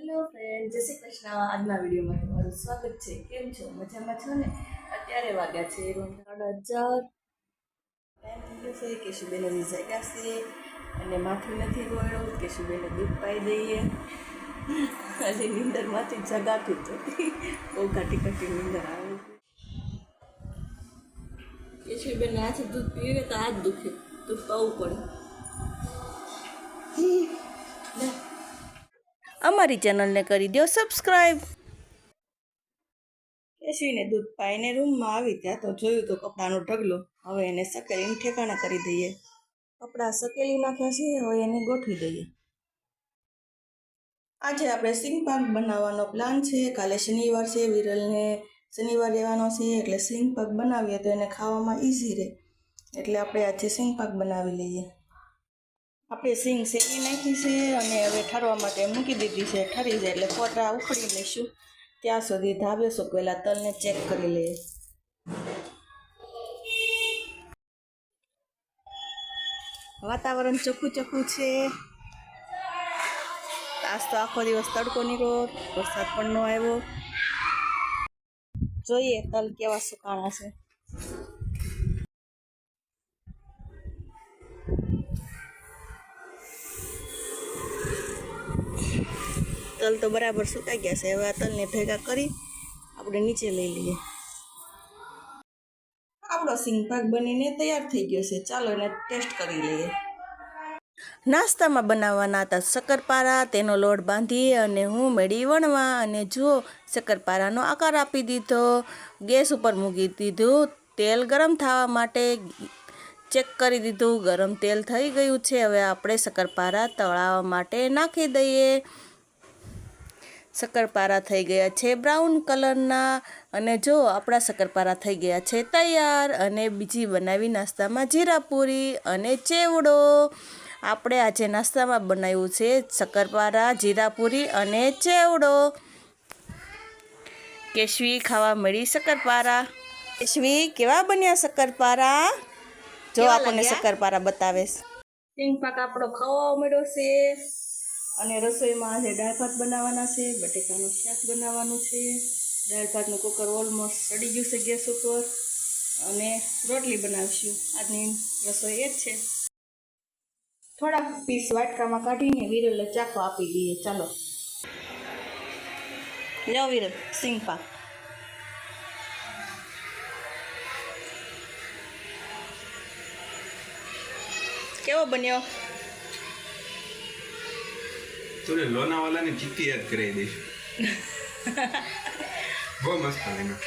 Hello friend જય શ્રી કૃષ્ણ. આજના વિડીયોમાં તમારું સ્વાગત છે. કેમ છો? મજામાં છો ને? અત્યારે વાગ્યા છે સાડા હજાર. ટાઈમ થઈ ગયો છે કેશુબેન હજી જાગ્યા છે અને માથું નથી ગોળ્યું કેશુબેને દૂધ પાઈ દઈએ. હજી નીંદરમાંથી જગાતું તો. બહુ ઘાટી ઘાટી નીંદર આવે કેશુબેન હાથે દૂધ પીવે તો હાથ દુખે. દૂધ પાવું પડે. અમારી ચેનલને કરી દો સબસ્ક્રાઈબ કેશવીને દૂધ પાઈને રૂમમાં આવી ત્યાં તો જોયું તો કપડાનો ઢગલો. હવે એને સકેલીને ઠેકાણા કરી દઈએ. કપડાં સકેલી નાખ્યા છે, હવે એને ગોઠવી દઈએ. આજે આપણે સિંગ પાક બનાવવાનો પ્લાન છે. કાલે શનિવાર છે, વિરલને શનિવાર રહેવાનો છે, એટલે સિંગ પાક બનાવીએ તો એને ખાવામાં ઇઝી રહે. એટલે આપણે આજે સિંગ પાક બનાવી લઈએ. આપણે સિંગ શેકી નાખી છે અને હવે ઠરવા માટે મૂકી દીધી છે, ઠરી જાય એટલે ફોટા ઉખડી લઈશું. ત્યાં સુધી ધાબે સુકવેલા તલને ચેક કરી લઈએ. વાતાવરણ ચોખ્ખું ચોખ્ખું છે. આજ તો આખો દિવસ તડકો નીકળ્યો, વરસાદ પણ ન આવ્યો. જોઈએ તલ કેવા સુકાણા છે. તલ તો બરાબર સુકાઈ ગયા છે. હવે આ તલને ભેગા કરી આપણે નીચે લઈ લઈએ. આપણો સિંગભાગ બનીને તૈયાર થઈ ગયો છે. ચાલો એને ટેસ્ટ કરી લઈએ. નાસ્તામાં બનાવવાના હતા શક્કરપારા. તેનો લોટ બાંધી અને હું મેળી વણવા અને જુઓ શક્કરપારાનો આકાર આપી દીધો, ગેસ ઉપર મૂકી દીધું, તેલ ગરમ થવા માટે ચેક કરી દીધું. ગરમ તેલ થઈ ગયું છે. હવે આપણે શક્કરપારા તળાવવા માટે નાખી દઈએ. શક્કરપારા થઈ ગયા છે બ્રાઉન કલરના અને જો આપણા શક્કરપારા થઈ ગયા છે તૈયાર અને બીજી બનાવી નાસ્તામાં જીરાપુરી અને ચેવડો. આપણે આજે નાસ્તામાં બનાવ્યું છે શક્કરપારા જીરાપુરી અને ચેવડો. કેશવી ખાવા મળી શક્કરપારા. કેશવી કેવા બન્યા શક્કરપારા? જો આપણને શક્કરપારા બતાવે. આપણો ખાવા મળ્યો છે. અને રસોઈમાં આજે દાળ ભાત બનાવવાના છે, બટેકાનું શાક બનાવવાનું છે. દાળ ભાતનું કુકર ઓલમોસ્ટ સડી ગયું છે ગેસ ઉપર. અને રોટલી બનાવીશું. આજની રસોઈ એ જ છે. થોડાક પીસ વાટકામાં કાઢીને વિરલને ચાકો આપી દઈએ. ચાલો. લ્યો વિરલ, સિંગ પાક. કેવો બન્યો? થોડી લોનાવાલાની ચીક્કી યાદ કરાવી દઈશું. બહુ મસ્ત બન્યું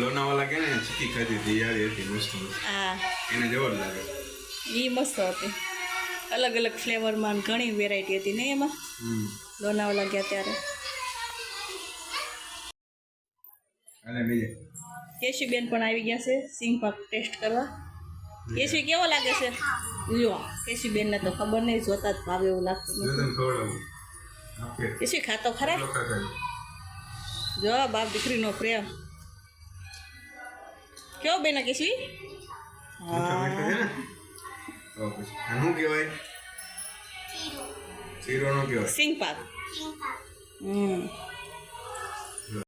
લોનાવાલા કે ને ચીક્કી ખાધી હતી યાદ હતી મસ્ત મસ્ત એને જબર લાગે. એ મસ્ત હતી. અલગ અલગ ફ્લેવરમાં ઘણી વેરાયટી હતી ને એમાં. લોનાવાલા ગયા ત્યારે. અને બીજે. કેશુબેન પણ આવી ગયા છે સિંગ પાક ટેસ્ટ કરવા. કેશી કેવો લાગે છે? લ્યો ને તો ખબર નહીં જોતા જ ભાવે એવું લાગતું કેશી નથી કેશુ ખાતો ખરા? જો બાપ દીકરીનો પ્રેમ. કેવો બેન કેશી? શું કહેવાય? શીરો નો કહેવાય. સિંગ પાક હમ.